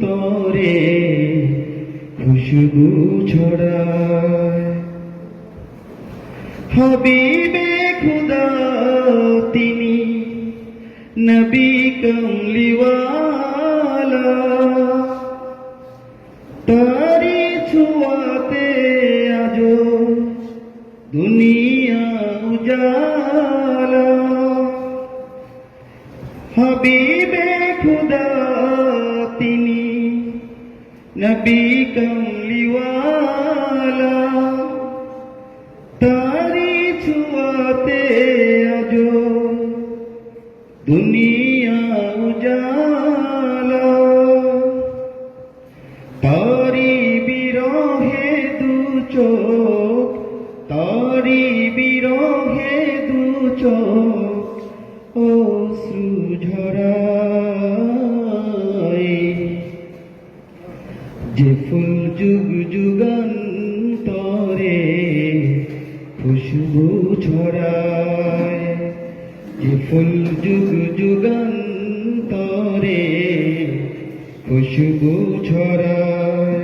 যুগান্তরে খুশবু ছড়ায়। হবিবে খুদা, তিনি নবী কমলিওয়ালা। তারি ছোঁয়াতে আজো দুনিয়া উজালা। হবিবে খুদা নবী কমলিওয়ালা তারি ছোঁয়াতে আজো দুনিয়া উজালা তারি বিরহে দু চোখ যে ফুল যুগ যুগান্তরে খুশবু ছড়ায়। যে ফুল যুগ যুগান্তরে খুশবু ছড়ায়।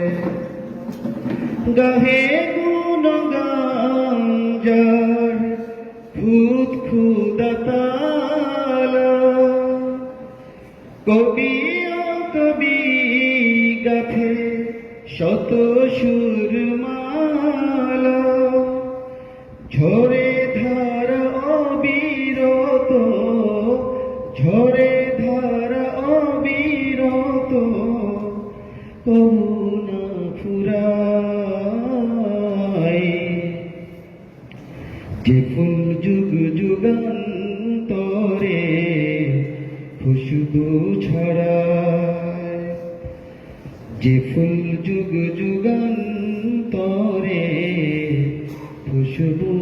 গাহে গুণগান যার খুদ খুদাতালা কবি কবি গাথে শত সুরমালা, ঝরে ধার অবিরত, ঝরে ধার অবিরত করুণা ফুরায় যে ফুল যুগ যুগান্তরে খুশবু ছড়ায় যে ফুল যুগ যুগান্তরে খুশবু